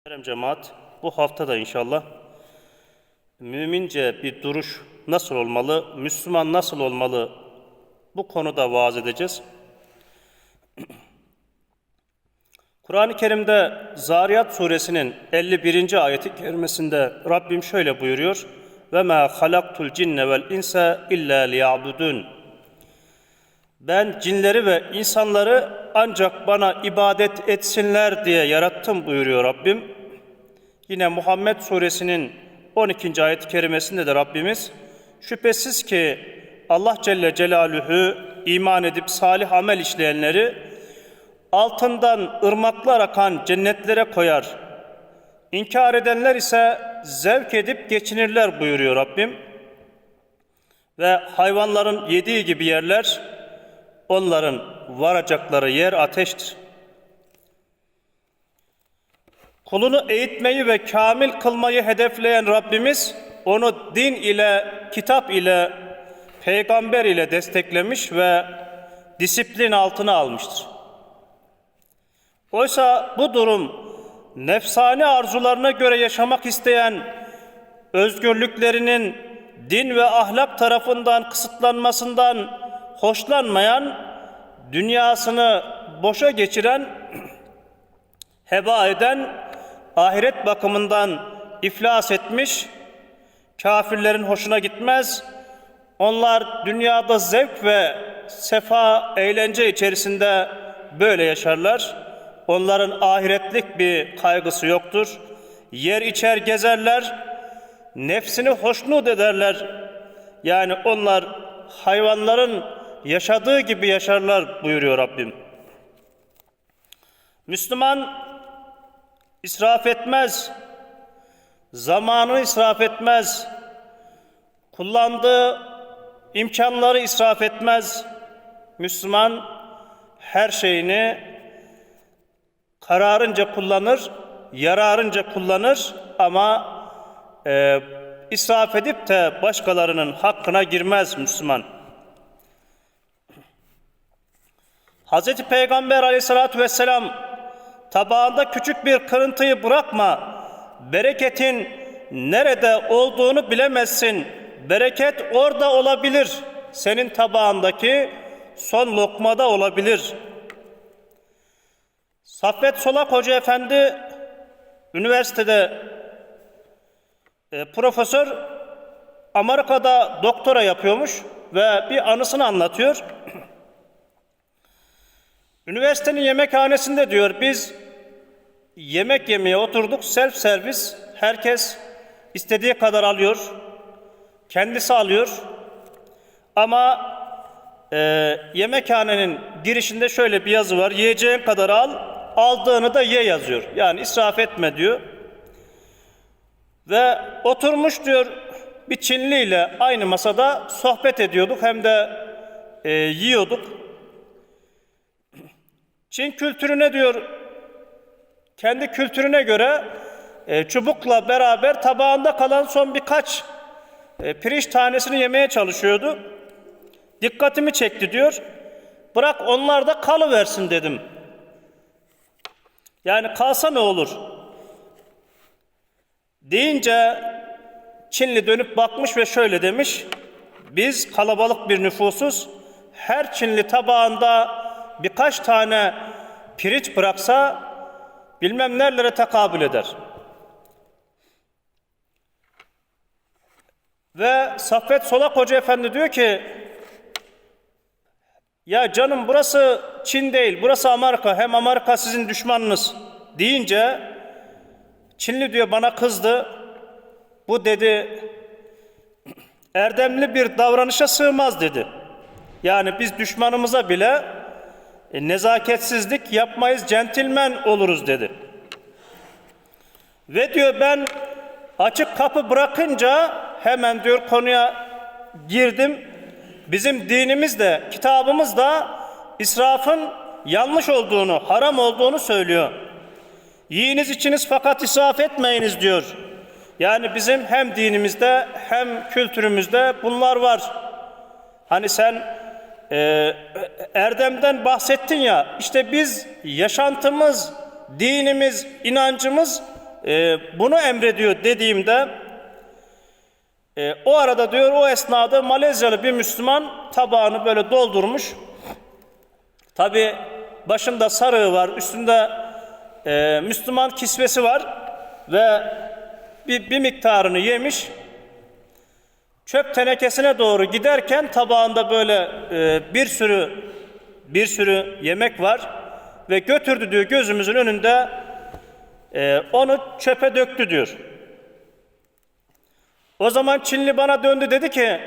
Muhterem cemaat, bu hafta da inşallah mümince bir duruş nasıl olmalı, Müslüman nasıl olmalı bu konuda vaaz edeceğiz. Kur'an-ı Kerim'de Zariyat suresinin 51. ayeti kerimesinde Rabbim şöyle buyuruyor. Ve ma halaktul cinne vel insa illa liya'budun. Ben cinleri ve insanları ancak bana ibadet etsinler diye yarattım buyuruyor Rabbim. Yine Muhammed suresinin 12. ayet-i kerimesinde de Rabbimiz şüphesiz ki Allah Celle Celaluhu iman edip salih amel işleyenleri altından ırmaklar akan cennetlere koyar. İnkar edenler ise zevk edip geçinirler buyuruyor Rabbim. Ve hayvanların yediği gibi yerler onların varacakları yer ateştir. Kulunu eğitmeyi ve kamil kılmayı hedefleyen Rabbimiz onu din ile, kitap ile, peygamber ile desteklemiş ve disiplin altına almıştır. Oysa bu durum nefsani arzularına göre yaşamak isteyen özgürlüklerinin din ve ahlak tarafından kısıtlanmasından hoşlanmayan, dünyasını boşa geçiren, heba eden, ahiret bakımından iflas etmiş, kafirlerin hoşuna gitmez. Onlar dünyada zevk ve sefa, eğlence içerisinde böyle yaşarlar. Onların ahiretlik bir kaygısı yoktur. Yer içer gezerler, nefsini hoşnut ederler. Yani onlar hayvanların yaşadığı gibi yaşarlar buyuruyor Rabbim. Müslüman israf etmez, zamanını israf etmez, kullandığı imkanları israf etmez. Müslüman her şeyini kararınca kullanır, yararınca kullanır ama e, israf edip de başkalarının hakkına girmez Müslüman. Hz. Peygamber aleyhissalatü vesselam tabağında küçük bir kırıntıyı bırakma. Bereketin nerede olduğunu bilemezsin. Bereket orada olabilir. Senin tabağındaki son lokmada olabilir. Saffet Solak Hoca Efendi üniversitede e, profesör Amerika'da doktora yapıyormuş ve bir anısını anlatıyor. Üniversitenin yemekhanesinde diyor biz yemek yemeye oturduk self servis. Herkes istediği kadar alıyor kendisi alıyor. Ama e, yemekhanenin girişinde şöyle bir yazı var. Yiyeceğin kadar al aldığını da ye yazıyor. Yani israf etme diyor. Ve oturmuş diyor bir Çinli ile aynı masada sohbet ediyorduk. Hem de e, yiyorduk Çin kültürüne diyor kendi kültürüne göre e, çubukla beraber tabağında kalan son birkaç e, pirinç tanesini yemeye çalışıyordu. Dikkatimi çekti diyor. Bırak onlar da kalıversin dedim. Yani kalsa ne olur? Deyince Çinli dönüp bakmış ve şöyle demiş. Biz kalabalık bir nüfusuz. Her Çinli tabağında birkaç tane pirinç bıraksa bilmem nerelere tekabül eder. Ve Saffet Solak Hoca Efendi diyor ki ya canım burası Çin değil, burası Amerika. Hem Amerika sizin düşmanınız deyince Çinli diyor bana kızdı. Bu dedi erdemli bir davranışa sığmaz dedi. Yani biz düşmanımıza bile e, nezaketsizlik yapmayız, centilmen oluruz dedi. Ve diyor ben açık kapı bırakınca hemen diyor konuya girdim. Bizim dinimiz de, kitabımız da israfın yanlış olduğunu, haram olduğunu söylüyor. Yiyiniz içiniz fakat israf etmeyiniz diyor. Yani bizim hem dinimizde hem kültürümüzde bunlar var. Hani sen e, erdemden bahsettin ya, işte biz yaşantımız, dinimiz, inancımız e, bunu emrediyor dediğimde e, o arada diyor o esnada Malezyalı bir Müslüman tabağını böyle doldurmuş. Tabi başında sarığı var, üstünde e, Müslüman kisvesi var ve bir, bir miktarını yemiş. Çöp tenekesine doğru giderken tabağında böyle e, bir sürü bir sürü yemek var ve götürdü diyor gözümüzün önünde e, onu çöpe döktü diyor. O zaman Çinli bana döndü dedi ki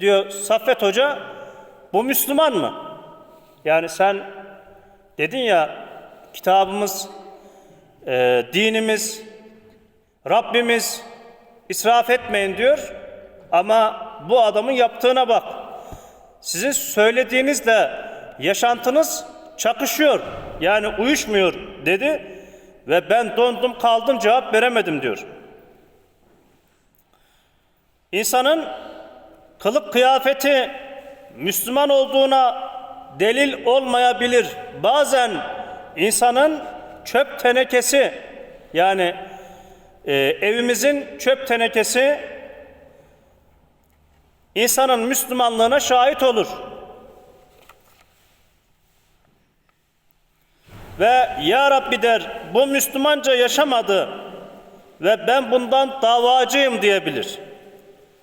diyor Saffet Hoca bu Müslüman mı? Yani sen dedin ya kitabımız, e, dinimiz, Rabbimiz israf etmeyin diyor ama bu adamın yaptığına bak. Sizin söylediğinizle yaşantınız çakışıyor. Yani uyuşmuyor dedi ve ben dondum kaldım cevap veremedim diyor. İnsanın kılık kıyafeti Müslüman olduğuna delil olmayabilir. Bazen insanın çöp tenekesi yani e, evimizin çöp tenekesi insanın Müslümanlığına şahit olur. Ve Ya Rabbi der bu Müslümanca yaşamadı ve ben bundan davacıyım diyebilir.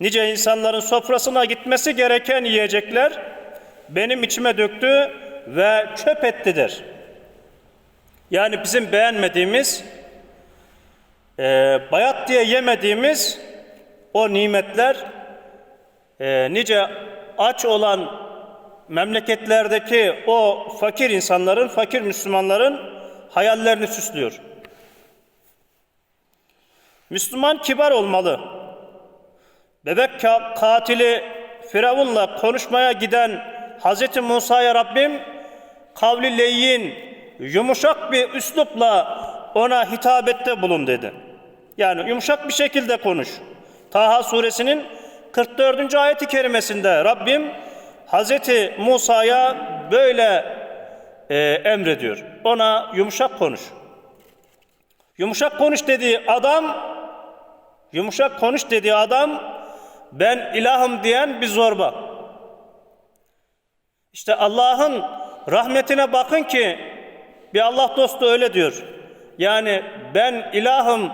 Nice insanların sofrasına gitmesi gereken yiyecekler benim içime döktü ve çöp etti der. Yani bizim beğenmediğimiz, e, bayat diye yemediğimiz o nimetler e, nice aç olan memleketlerdeki o fakir insanların, fakir Müslümanların hayallerini süslüyor. Müslüman kibar olmalı. Bebek ka- katili Firavun'la konuşmaya giden Hz. Musa'ya Rabbim kavli leyyin, yumuşak bir üslupla ona hitabette bulun dedi. Yani yumuşak bir şekilde konuş. Taha suresinin 44. ayeti kerimesinde Rabbim Hz. Musa'ya böyle e, emrediyor. Ona yumuşak konuş. Yumuşak konuş dediği adam, yumuşak konuş dediği adam ben ilahım diyen bir zorba. İşte Allah'ın rahmetine bakın ki bir Allah dostu öyle diyor. Yani ben ilahım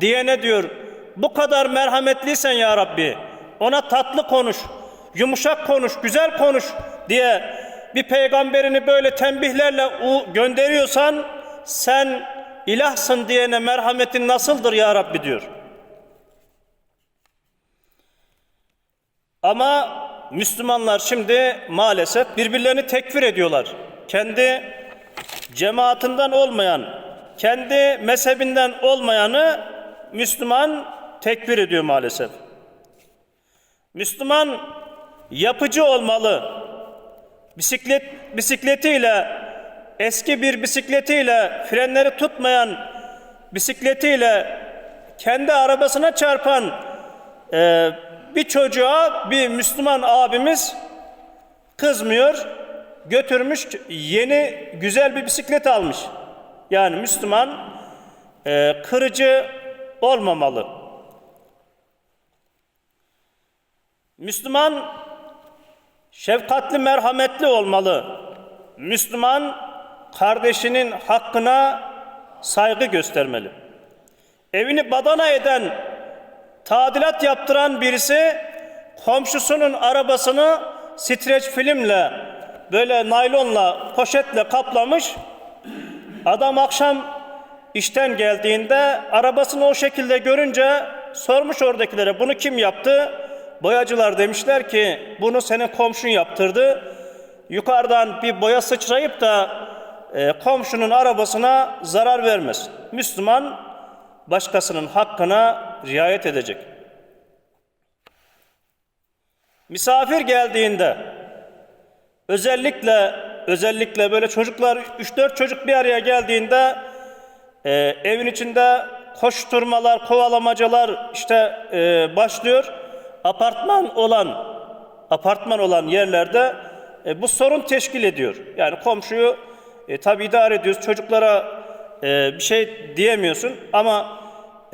diyene diyor bu kadar merhametliysen ya Rabbi ona tatlı konuş, yumuşak konuş, güzel konuş diye bir peygamberini böyle tembihlerle gönderiyorsan sen ilahsın diyene merhametin nasıldır ya Rabbi diyor. Ama Müslümanlar şimdi maalesef birbirlerini tekfir ediyorlar. Kendi cemaatinden olmayan, kendi mezhebinden olmayanı Müslüman tekfir ediyor maalesef. Müslüman yapıcı olmalı. Bisiklet bisikletiyle eski bir bisikletiyle frenleri tutmayan bisikletiyle kendi arabasına çarpan e, bir çocuğa bir Müslüman abimiz kızmıyor, götürmüş yeni güzel bir bisiklet almış. Yani Müslüman e, kırıcı olmamalı. Müslüman şefkatli, merhametli olmalı. Müslüman kardeşinin hakkına saygı göstermeli. Evini badana eden, tadilat yaptıran birisi komşusunun arabasını streç filmle, böyle naylonla, poşetle kaplamış. Adam akşam işten geldiğinde arabasını o şekilde görünce sormuş oradakilere bunu kim yaptı? Boyacılar demişler ki bunu senin komşun yaptırdı. Yukarıdan bir boya sıçrayıp da e, komşunun arabasına zarar vermez. Müslüman başkasının hakkına riayet edecek. Misafir geldiğinde özellikle özellikle böyle çocuklar 3-4 çocuk bir araya geldiğinde e, evin içinde koşturmalar, kovalamacalar işte e, başlıyor. Apartman olan apartman olan yerlerde e, bu sorun teşkil ediyor. Yani komşuyu e, tabi idare ediyoruz. Çocuklara e, bir şey diyemiyorsun ama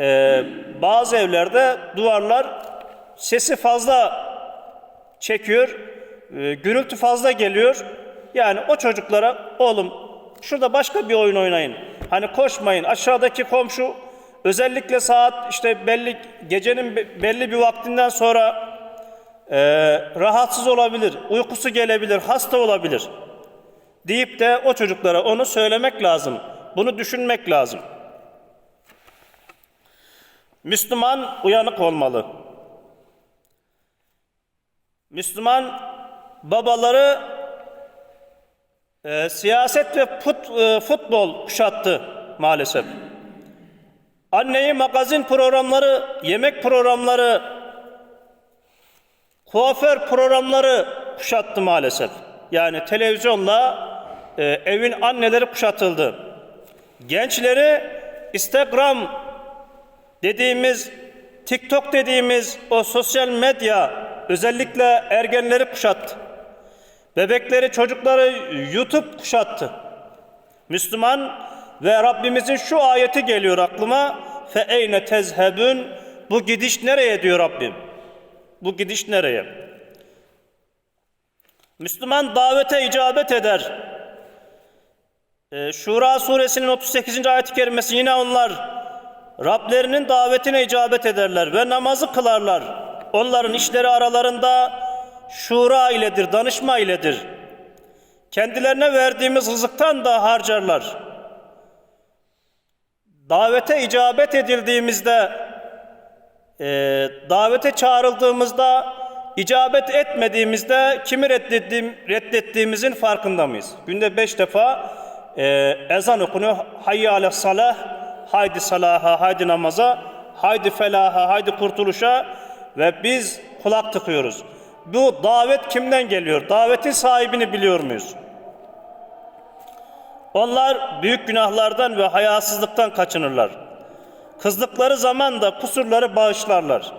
e, bazı evlerde duvarlar sesi fazla çekiyor, e, gürültü fazla geliyor. Yani o çocuklara oğlum şurada başka bir oyun oynayın. Hani koşmayın. Aşağıdaki komşu özellikle saat işte belli gecenin be- belli bir vaktinden sonra e, rahatsız olabilir, uykusu gelebilir, hasta olabilir deyip de o çocuklara onu söylemek lazım. Bunu düşünmek lazım. Müslüman uyanık olmalı. Müslüman babaları e, siyaset ve fut, e, futbol kuşattı maalesef. Anneyi magazin programları, yemek programları, kuaför programları kuşattı maalesef. Yani televizyonla e, evin anneleri kuşatıldı. Gençleri Instagram dediğimiz, TikTok dediğimiz o sosyal medya özellikle ergenleri kuşattı. Bebekleri, çocukları YouTube kuşattı. Müslüman ve Rabbimizin şu ayeti geliyor aklıma. Fe eyne tezhebün bu gidiş nereye diyor Rabbim? Bu gidiş nereye? Müslüman davete icabet eder. Ee, Şura suresinin 38. ayet-i kerimesi yine onlar Rablerinin davetine icabet ederler ve namazı kılarlar. Onların işleri aralarında şura iledir, danışma iledir. Kendilerine verdiğimiz rızıktan da harcarlar. Davete icabet edildiğimizde, e, davete çağrıldığımızda, icabet etmediğimizde kimi reddettiğim, reddettiğimizin farkında mıyız? Günde beş defa e, ezan okunuyor. Hayya ale salah, haydi salaha, haydi namaza, haydi felaha, haydi kurtuluşa ve biz kulak tıkıyoruz. Bu davet kimden geliyor? Davetin sahibini biliyor muyuz? Onlar büyük günahlardan ve hayasızlıktan kaçınırlar. Kızdıkları zaman da kusurları bağışlarlar.